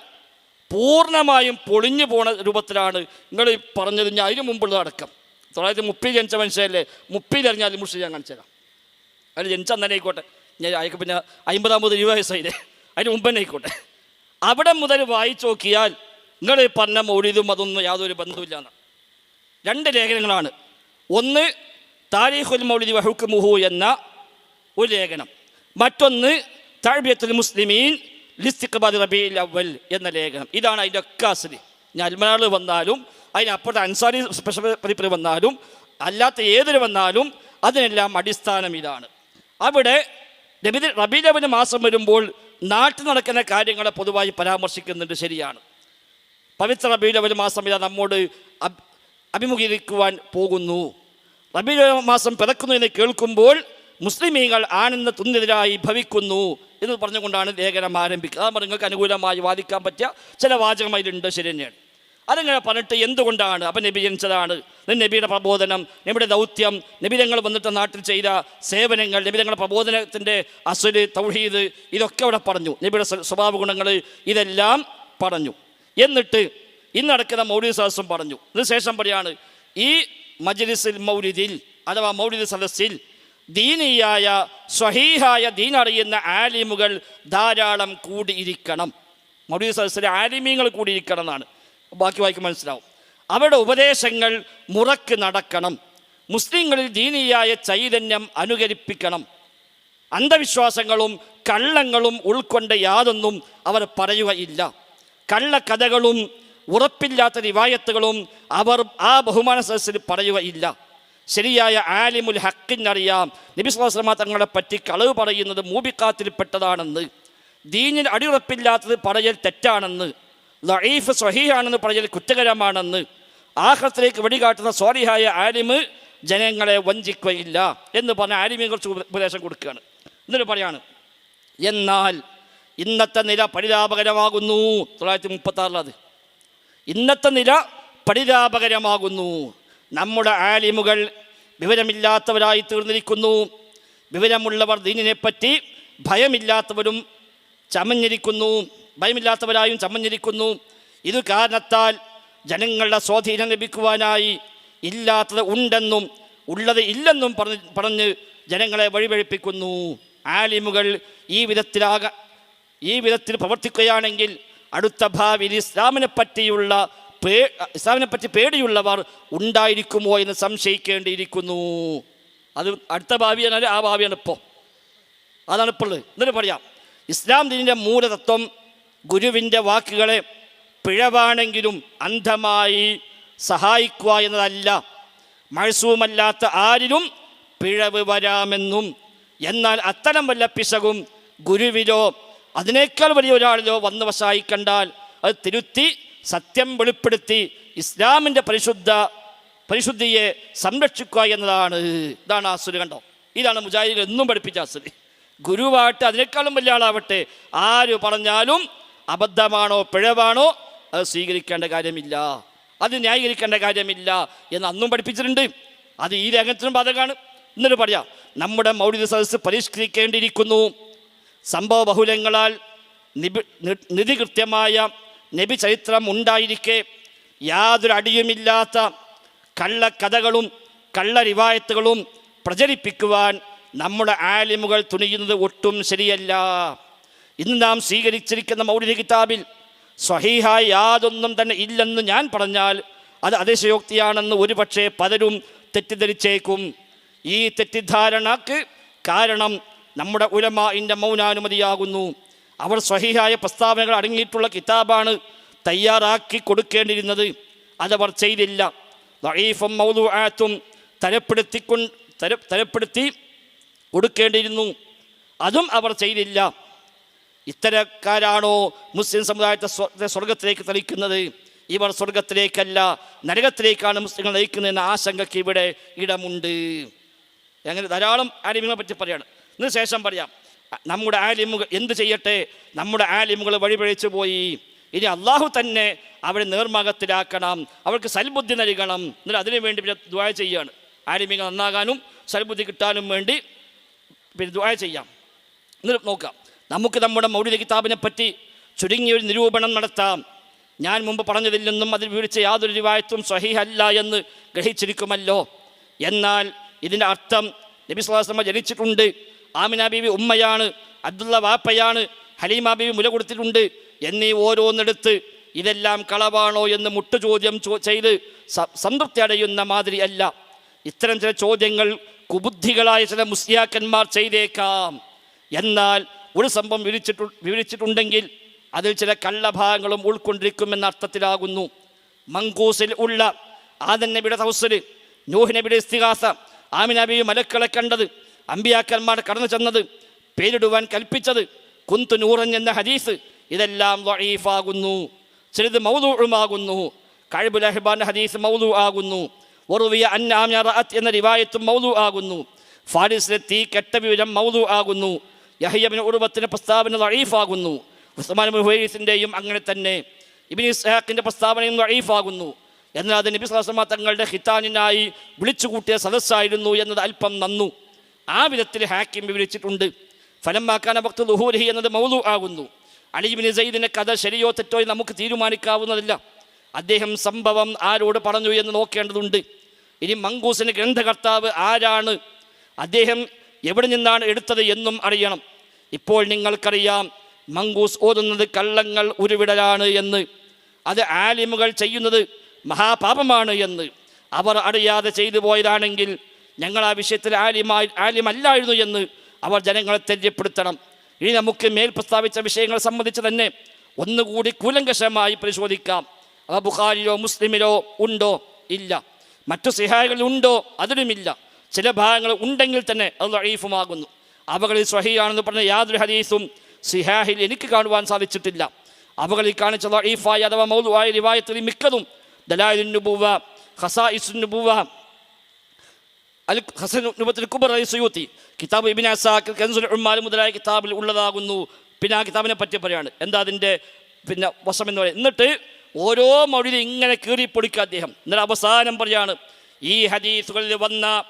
പൂർണമായും പൊളിഞ്ഞു പോണ രൂപത്തിലാണ് നിങ്ങൾ പറഞ്ഞത്. ഞാൻ അതിന് മുമ്പുള്ള അടക്കം. തൊള്ളായിരത്തി മുപ്പിൽ ജനിച്ച മനുഷ്യരല്ലേ? മുപ്പിയിൽ അറിഞ്ഞാൽ മുഷി ഞാൻ കാണിച്ചു തരാം. അതിൽ ജനിച്ച അന്നേ ആയിക്കോട്ടെ. ഞാൻ അയക്ക് പിന്നെ അമ്പതാമത് ഇരുപത് വയസ്സായില്ലേ അതിന് മുമ്പ് തന്നെ ആയിക്കോട്ടെ. അവിടെ മുതൽ വായിച്ചു നോക്കിയാൽ നിങ്ങൾ പറഞ്ഞ മൗലിതും അതൊന്നും യാതൊരു ബന്ധമില്ല എന്നാണ് രണ്ട് ലേഖനങ്ങളാണ്. ഒന്ന് താരീഖുൽ മൗലിദി വഹുക്കുമുഹു എന്ന ഒരു ലേഖനം. മറ്റൊന്ന് താഴ്ബിയത്തുൽ മുസ്ലിമീൻ ലിസ്തിഖബാദ് റബീൽ അവൽ എന്ന ലേഖനം. ഇതാണ് അതിന്റെ ഒക്കെ ഞാൻ അൽമനാൾ വന്നാലും അതിനപ്പുറത്തെ അൻസാരി സ്പെഷ്യൽ പതിപ്പിൽ വന്നാലും അല്ലാത്ത ഏതിന് വന്നാലും അതിനെല്ലാം അടിസ്ഥാനം ഇതാണ്. അവിടെ നബിദ് റബീലവന് മാസം വരുമ്പോൾ നാട്ടിൽ നടക്കുന്ന കാര്യങ്ങളെ പൊതുവായി പരാമർശിക്കുന്നുണ്ട് ശരിയാണ്. പവിത്ര റബീലവൽ മാസം ഇതാ നമ്മോട് അഭ്- അഭിമുഖീകരിക്കുവാൻ പോകുന്നു. റബീലവൽ മാസം പിറക്കുന്നു എന്ന് കേൾക്കുമ്പോൾ മുസ്ലിമീങ്ങൾ ആണെന്ന് തുന്നെതിരായി ഭവിക്കുന്നു എന്ന് പറഞ്ഞുകൊണ്ടാണ് ലേഖനം ആരംഭിക്കുക. അത് നിങ്ങൾക്ക് അനുകൂലമായി വാദിക്കാൻ പറ്റിയ ചില വാചകം അതിലുണ്ട് ശരി തന്നെയാണ്. അതങ്ങനെ പറഞ്ഞിട്ട് എന്തുകൊണ്ടാണ് അപ്പം നബി ജനിച്ചതാണ്. നബിയുടെ പ്രബോധനം നബിയുടെ ദൗത്യം നബിതങ്ങൾ വന്നിട്ട് നാട്ടിൽ ചെയ്ത സേവനങ്ങൾ നബിതങ്ങളുടെ പ്രബോധനത്തിന്റെ അസുൽ തൗഹീദ് ഇതൊക്കെ അവിടെ പറഞ്ഞു. നബിയുടെ സ്വ- സ്വഭാവ ഗുണങ്ങൾ ഇതെല്ലാം പറഞ്ഞു. എന്നിട്ട് ഇന്ന് നടക്കുന്ന മൗലിദ് സദസ്സും പറഞ്ഞു. ഇതിനുശേഷം പറയാണ് ഈ മജ്ലിസിൽ മൗലിദിൽ അഥവാ മൗലിദ് സദസ്സിൽ ദീനിയായ സ്വഹീഹായ ദീനറിയുന്ന ആലിമുകൾ ധാരാളം കൂടിയിരിക്കണം. മൗലിക സദസ്സിലെ ആലിമീങ്ങൾ കൂടിയിരിക്കണം എന്നാണ് ബാക്കി വായിക്ക് മനസ്സിലാവും. അവരുടെ ഉപദേശങ്ങൾ മുറക്ക് നടക്കണം. മുസ്ലിങ്ങളിൽ ദീനിയായ ചൈതന്യം അനുകരിപ്പിക്കണം. അന്ധവിശ്വാസങ്ങളും കള്ളങ്ങളും ഉൾക്കൊണ്ട യാതൊന്നും അവർ പറയുകയില്ല. കള്ളക്കഥകളും ഉറപ്പില്ലാത്ത റിവായത്തുകളും അവർ ആ ബഹുമാന സദസ്സിൽ പറയുകയില്ല. ശരിയായ ആലിമുൽ ഹക്കിനറിയാം നബി സ്വാസ്ലമ തങ്ങളെ പറ്റി കളവ് പറയുന്നത് മൂബിക്കാത്തിൽപ്പെട്ടതാണെന്ന് ദീനിൽ അടിയുറപ്പില്ലാത്തത് പറയൽ തെറ്റാണെന്ന് ലഈഫ് സ്വഹീഹാണെന്ന് പറയൽ കുറ്റകരമാണെന്ന് ആഹ്ലത്തിലേക്ക് വെടികാട്ടുന്ന സ്വാലിഹായ ആലിമ് ജനങ്ങളെ വഞ്ചിക്കുകയില്ല എന്ന് പറഞ്ഞ ആലിമിനെ കുറിച്ച് ഉപദേശം കൊടുക്കുകയാണ്. എന്നിട്ട് പറയാണ് എന്നാൽ ഇന്നത്തെ നില പരിതാപകരമാകുന്നു. തൊള്ളായിരത്തി മുപ്പത്തി ആറിലത് ഇന്നത്തെ നില പരിതാപകരമാകുന്നു. നമ്മുടെ ആലിമുകൾ വിവരമില്ലാത്തവരായി തീർന്നിരിക്കുന്നു. വിവരമുള്ളവർ ദീനിനെപ്പറ്റി ഭയമില്ലാത്തവരും ചമഞ്ഞിരിക്കുന്നു. ഭയമില്ലാത്തവരായും ചമഞ്ഞിരിക്കുന്നു. ഇത് കാരണത്താൽ ജനങ്ങളുടെ സ്വാധീനം ലഭിക്കുവാനായി ഇല്ലാത്തത് ഉണ്ടെന്നും ഉള്ളത് ഇല്ലെന്നും പറഞ്ഞ് പറഞ്ഞ് ജനങ്ങളെ വഴിപഴിപ്പിക്കുന്നു. ആലിമുകൾ ഈ വിധത്തിലാക ഈ വിധത്തിൽ പ്രവർത്തിക്കുകയാണെങ്കിൽ അടുത്ത ഭാവിയിൽ ഇസ്ലാമിനെ പറ്റിയുള്ള പേ ഇസ്ലാമിനെ പറ്റി പേടിയുള്ളവർ ഉണ്ടായിരിക്കുമോ എന്ന് സംശയിക്കേണ്ടിയിരിക്കുന്നു. അത് അടുത്ത ഭാവിയാണ് ആ ഭാവിയാണ് ഇപ്പോൾ അതാണ് ഇപ്പോൾ ഉള്ളത് എന്നിട്ട് പറയാം ഇസ്ലാം ദീനിന്റെ മൂലതത്വം ഗുരുവിന്റെ വാക്കുകളെ പിഴവാണെങ്കിലും അന്ധമായി സഹായിക്കുക എന്നതല്ല. മഴസൂമല്ലാത്ത ആരിലും പിഴവ് വരാമെന്നും എന്നാൽ അത്തരം വല്ല പിശകും ഗുരുവിലോ അതിനേക്കാൾ വലിയ ഒരാളിലോ വന്ന് കണ്ടാൽ അത് തിരുത്തി സത്യം വെളിപ്പെടുത്തി ഇസ്ലാമിന്റെ പരിശുദ്ധ പരിശുദ്ധിയെ സംരക്ഷിക്കുക എന്നതാണ്. ഇതാണ് ആസുരി കണ്ടോ? ഇതാണ് മുജാഹിദ് എന്നും പഠിപ്പിച്ച ആസുരി ഗുരുവായിട്ട് അതിനേക്കാളും വലിയ ആളാവട്ടെ. ആര് പറഞ്ഞാലും അബദ്ധമാണോ പിഴവാണോ അത് സ്വീകരിക്കേണ്ട കാര്യമില്ല. അത് ന്യായീകരിക്കേണ്ട കാര്യമില്ല എന്ന് അന്നും പഠിപ്പിച്ചിട്ടുണ്ട്. അത് ഈ രംഗത്തിനും ബാധകമാണ്. എന്നിട്ട് പറയാം നമ്മുടെ മൗലിക സദസ്സ് പരിഷ്കരിക്കേണ്ടിയിരിക്കുന്നു. സംഭവ ബഹുലങ്ങളാൽ നിബി നിധി കൃത്യമായ നബി ചരിത്രം ഉണ്ടായിരിക്കെ യാതൊരു അടിയുമില്ലാത്ത കള്ളക്കഥകളും കള്ളരിവായത്തുകളും പ്രചരിപ്പിക്കുവാൻ നമ്മുടെ ആലിമുകൾ തുണിയുന്നത് ഒട്ടും ശരിയല്ല. ഇന്ന് നാം സ്വീകരിച്ചിരിക്കുന്ന മൗലിക കിതാബിൽ സ്വഹീഹായ യാതൊന്നും തന്നെ ഇല്ലെന്ന് ഞാൻ പറഞ്ഞാൽ അത് അതിശയോക്തിയാണെന്ന് ഒരുപക്ഷെ പലരും തെറ്റിദ്ധരിച്ചേക്കും. ഈ തെറ്റിദ്ധാരണക്ക് കാരണം നമ്മുടെ ഉലമാഇന്റെ മൗനാനുമതിയാകുന്നു. അവർ സ്വഹിയായ പ്രസ്താവനകൾ അടങ്ങിയിട്ടുള്ള കിതാബാണ് തയ്യാറാക്കി കൊടുക്കേണ്ടിയിരുന്നത്. അതവർ ചെയ്തില്ല. ദഈഫും മൗദൂആത്തും തരപ്പെടുത്തിക്കൊ തര തരപ്പെടുത്തി കൊടുക്കേണ്ടിയിരുന്നു. അതും അവർ ചെയ്തില്ല. ഇത്തരക്കാരാണോ മുസ്ലിം സമുദായത്തെ സ്വ- സ്വർഗത്തിലേക്ക് തെളിക്കുന്നത്? ഇവർ സ്വർഗത്തിലേക്കല്ല നരകത്തിലേക്കാണ് മുസ്ലിങ്ങൾ നയിക്കുന്നതെന്ന ആശങ്കയ്ക്ക് ഇവിടെ ഇടമുണ്ട്. അങ്ങനെ ധാരാളം ആരോഗ്യങ്ങളെ പറ്റി പറയാണ് ഇതിന് ശേഷം പറയാം. നമ്മുടെ ആലിമുകൾ എന്ത് ചെയ്യട്ടെ? നമ്മുടെ ആലിമുകൾ വഴിപഴിച്ചു പോയി. ഇനി അള്ളാഹു തന്നെ അവരെ നേർമാർഗത്തിലാക്കണം അവർക്ക് സൽബുദ്ധി നൽകണം. എന്നിട്ട് അതിനു വേണ്ടി പിന്നെ ദ്വാ ചെയ്യാണ്. ആലിമികൾ നന്നാകാനും സൽബുദ്ധി കിട്ടാനും വേണ്ടി പിന്നെ ദ്വാ ചെയ്യാം. എന്നിട്ട് നോക്കാം. നമുക്ക് നമ്മുടെ മൗലിക കിതാബിനെ പറ്റി ചുരുങ്ങിയൊരു നിരൂപണം നടത്താം. ഞാൻ മുമ്പ് പറഞ്ഞതിൽ നിന്നും അതിൽ വിവരിച്ച യാതൊരു രൂപായത്വം സ്വഹീഹല്ല എന്ന് ഗ്രഹിച്ചിരിക്കുമല്ലോ. എന്നാൽ ഇതിന്റെ അർത്ഥം നബി സ്വലാസ്ലമ ജനിച്ചിട്ടുണ്ട്. ആമിന ബീവി ഉമ്മയാണ് അബ്ദുള്ള വാപ്പയാണ് ഹലീമ ബീവി മുല കൊടുത്തിട്ടുണ്ട്. എന്നീ ഓരോന്നെടുത്ത് ഇതെല്ലാം കളവാണോ എന്ന് മുട്ടു ചോദ്യം ചോ- ചെയ്ത് സംതൃപ്തി അടയുന്ന മാതിരി അല്ല. ഇത്തരം ചില ചോദ്യങ്ങൾ കുബുദ്ധികളായ ചില മുസ്ലിയാക്കന്മാർ ചെയ്തേക്കാം. എന്നാൽ ഒരു സംഭവം വിവരിച്ചിട്ടു വിവരിച്ചിട്ടുണ്ടെങ്കിൽ അതിൽ ചില കള്ളഭാഗങ്ങളും ഉൾക്കൊണ്ടിരിക്കുമെന്ന അർത്ഥത്തിലാകുന്നു. മങ്കൂസിൽ ഉള്ള ആദൻ നബിയുടെ തൗസൽ നൂഹ് നബിയുടെ ഇസ്തിഹാസ ആമിനബിയും നബി മലക്കളെ കണ്ടത് അമ്പിയാക്കന്മാർ കടന്നു ചെന്നത് പേരിടുവാൻ കൽപ്പിച്ചത് കുന്തു നൂറൻ എന്ന ഹദീസ്. ഇതെല്ലാം വഴീഫാകുന്നു ചിലത് മൗലൂഴുമാകുന്നു കഴിബുൽ അഹ്ബാൻ ഹദീസ് മൗലു ആകുന്നു ഒറുവിയ അന്നാമ്യ റഅത്ത് എന്ന റിവായത്തും മൗലു ആകുന്നു ഫാരിസിലെ തീ കെട്ട വിവരം മൗലു ആകുന്നു യഹയ്യബിന് ഉറുബത്തിന്റെ പ്രസ്താവന വഴീഫാകുന്നു ഉസ്മാൻ ഹുവൈസിന്റെയും അങ്ങനെ തന്നെ. ഇബിൻ ഇസ്ഹാഖിന്റെ പ്രസ്താവനയും വഴീഫാകുന്നു എന്നാൽ അത് നബി തങ്ങളുടെ ഹിത്താനിനായി വിളിച്ചുകൂട്ടിയ സദസ്സായിരുന്നു എന്നത് അല്പം നന്നു. ആ വിധത്തിൽ ഹാക്കിം വിവരിച്ചിട്ടുണ്ട്. ഫലമാക്കാൻ ഭക്ത ദുഹൂരഹി എന്നത് മൗലു ആകുന്നു. അലിബിന് സൈദിന്റെ കഥ ശരിയോ തെറ്റോ നമുക്ക് തീരുമാനിക്കാവുന്നതല്ല. അദ്ദേഹം സംഭവം ആരോട് പറഞ്ഞു എന്ന് നോക്കേണ്ടതുണ്ട്. ഇനി മങ്കൂസിന് ഗ്രന്ഥകർത്താവ് ആരാണ്? അദ്ദേഹം എവിടെ നിന്നാണ് എടുത്തത് എന്നും അറിയണം. ഇപ്പോൾ നിങ്ങൾക്കറിയാം മങ്കൂസ് ഓതുന്നത് കള്ളങ്ങൾ ഉരുവിടലാണ് എന്ന്. അത് ആലിമുകൾ ചെയ്യുന്നത് മഹാപാപമാണ് എന്ന്. അവർ അറിയാതെ ചെയ്തു പോയതാണെങ്കിൽ ഞങ്ങൾ ആ വിഷയത്തിൽ ആലിമായി ആലിമല്ലായിരുന്നു എന്ന് അവർ ജനങ്ങളെ തെര്യപ്പെടുത്തണം ഇനി നമുക്ക് മേൽ പ്രസ്താവിച്ച വിഷയങ്ങൾ സംബന്ധിച്ച് തന്നെ ഒന്നുകൂടി കൂലങ്കഷമായി പരിശോധിക്കാം. അവ ബുഖാരിലോ മുസ്ലിമിലോ ഉണ്ടോ? ഇല്ല. മറ്റു സിഹായകളിൽ ഉണ്ടോ? അതിലുമില്ല ചില ഭാഗങ്ങൾ ഉണ്ടെങ്കിൽ തന്നെ അത് അഴീഫുമാകുന്നു അവകളിൽ സ്വഹിയാണെന്ന് പറഞ്ഞ യാതൊരു ഹദീസും സിഹാഹിൽ എനിക്ക് കാണുവാൻ സാധിച്ചിട്ടില്ല. അവകളിൽ കാണിച്ച അഴീഫായ അഥവാ മൗലുവായ റിവായത്തിൽ മിക്കതും ദലാലുബുവ ഖസാഇസുബുവ അൽ ഹസൻ നുബത്തിൽ കുബർ അലി സുയൂത്തി. കിതാബ് ഇബിൻ അസാഖ് കൻസുൽ ഉമ്മാൽ മുതലായ കിതാബിൽ ഉള്ളതാകുന്നു. പിന്നെ ആ കിതാബിനെ പറ്റി പറയാണ്. എന്താ അതിന്റെ പിന്നെ വശം എന്ന് പറയുന്നത്? എന്നിട്ട് ഓരോ മൊഴിയിലും ഇങ്ങനെ കീറിപ്പൊടിക്കുക അദ്ദേഹം. എന്നിട്ട് അവസാനം പറയാണ് ഈ ഹദീസുകളിൽ വന്ന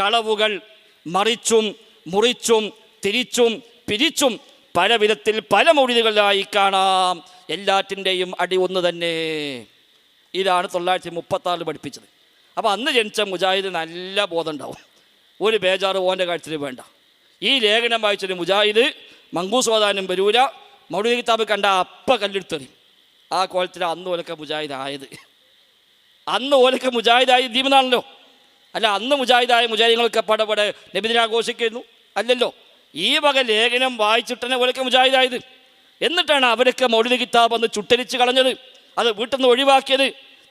കളവുകൾ മറിച്ചും മുറിച്ചും തിരിച്ചും പിരിച്ചും പല വിധത്തിൽ പല മൗലികളിലായി കാണാം. എല്ലാറ്റിന്റെയും അടി ഒന്ന് തന്നെ. ഇതാണ് തൊള്ളായിരത്തി മുപ്പത്താറിൽ പഠിപ്പിച്ചത്. അപ്പോൾ അന്ന് ജനിച്ച മുജാഹിദ് നല്ല ബോധം ഉണ്ടാവും ഒരു ബേജാറ് ഓന്റെ കാര്യത്തിൽ വേണ്ട. ഈ ലേഖനം വായിച്ചൊരു മുജാഹിദ് മങ്കൂസ് ഓതാനും വരൂല മൗലിക കിതാബ് കണ്ട അപ്പ കല്ലെടുത്തെറി ആ കോലത്തിൽ അന്ന് ഓലക്ക മുജാഹിദ് ആയത് അന്ന് ഓലൊക്കെ മുജാഹിദായി ദീപനാണല്ലോ അല്ല അന്ന് മുജാഹിദായ മുജാഹിദങ്ങളൊക്കെ പടപടെ നബിദിനാഘോഷിക്കുന്നു അല്ലല്ലോ ഈ വക ലേഖനം വായിച്ചിട്ടനെ ഓലക്ക മുജാഹിദായത്. എന്നിട്ടാണ് അവരൊക്കെ മൗലിക കിതാബ് അന്ന് ചുട്ടരിച്ച് കളഞ്ഞത്. അത് വീട്ടിൽ നിന്ന് ഒഴിവാക്കിയത്.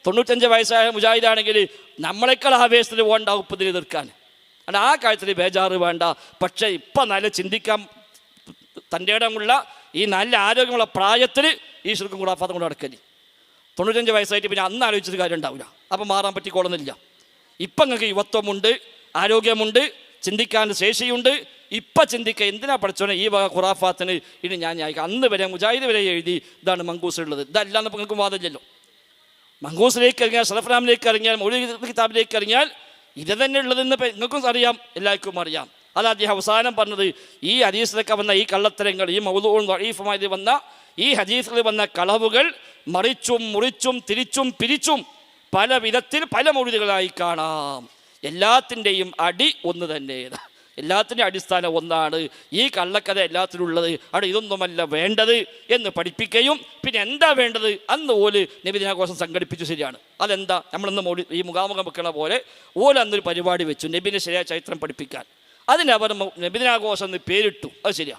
തൊണ്ണൂറ്റഞ്ച് വയസ്സായ മുജാഹിദാണെങ്കിൽ നമ്മളെക്കാൾ ആവേശത്തിൽ പോകണ്ട ഉപ്പതിൽ എതിർക്കാൻ അല്ല ആ കാര്യത്തിൽ ബേജാറ് വേണ്ട. പക്ഷേ ഇപ്പം നല്ല ചിന്തിക്കാൻ തന്റെ ഇടമുള്ള ഈ നല്ല ആരോഗ്യമുള്ള പ്രായത്തിൽ ഈ ശുൽക്കം കൂടാഫാത്തം കൂടെ നടക്കൽ തൊണ്ണൂറ്റഞ്ച് വയസ്സായിട്ട് പിന്നെ അന്ന് ആലോചിച്ചത് കാര്യം ഉണ്ടാവില്ല അപ്പം മാറാൻ പറ്റിക്കോളുന്നില്ല ഇപ്പം നിങ്ങൾക്ക് യുവത്വമുണ്ട് ആരോഗ്യമുണ്ട് ചിന്തിക്കാൻ ശേഷിയുണ്ട്. ഇപ്പം ചിന്തിക്കുക എന്തിനാ പഠിച്ചോനെ ഈ വക ഖുറാഫാത്തിന് ഇനി ഞാൻ ഞായിക്കാം അന്ന് വരെ മുജാഹിദ് വരെ എഴുതി ഇതാണ് മങ്കൂസ് ഉള്ളത് ഇതല്ലാന്ന് ഇപ്പം നിങ്ങൾക്ക് വാദമില്ലല്ലോ. മങ്കൂസിലേക്ക് ഇറങ്ങിയാൽ സലഫ്രാമിലേക്ക് ഇറങ്ങിയാൽ മൗലിക കിതാബിലേക്ക് ഇറങ്ങിയാൽ ഇത് തന്നെ ഉള്ളതെന്ന് നിങ്ങൾക്കും അറിയാം എല്ലാവർക്കും അറിയാം. അത് അദ്ദേഹം അവസാനം പറഞ്ഞത് ഈ ഹദീസിലൊക്കെ വന്ന ഈ കള്ളത്തരങ്ങൾ ഈ മൗലൂൺ വഴീഫുമായി വന്ന ഈ ഹദീസിൽ വന്ന കളവുകൾ മറിച്ചും മുറിച്ചും തിരിച്ചും പിരിച്ചും പല വിധത്തിൽ പല മൊഴികളായി കാണാം. എല്ലാത്തിന്റെയും അടി ഒന്ന് തന്നെ എല്ലാത്തിന്റെ അടിസ്ഥാനം ഒന്നാണ് ഈ കള്ളക്കഥ എല്ലാത്തിലുള്ളത് അവിടെ ഇതൊന്നുമല്ല വേണ്ടത് എന്ന് പഠിപ്പിക്കുകയും പിന്നെ എന്താ വേണ്ടത്? അന്ന് ഓൽ നബിദിനാഘോഷം സംഘടിപ്പിച്ചു ശരിയാണ്. അതെന്താ? നമ്മളിന്ന് മോടി ഈ മുഖാമുഖം വെക്കണ പോലെ ഓലന്നൊരു പരിപാടി വെച്ചു നബിനെ ശരിയായ ചരിത്രം പഠിപ്പിക്കാൻ. അതിനവർ നബിദിനാഘോഷം എന്ന് പേരിട്ടു. അത് ശരിയാ.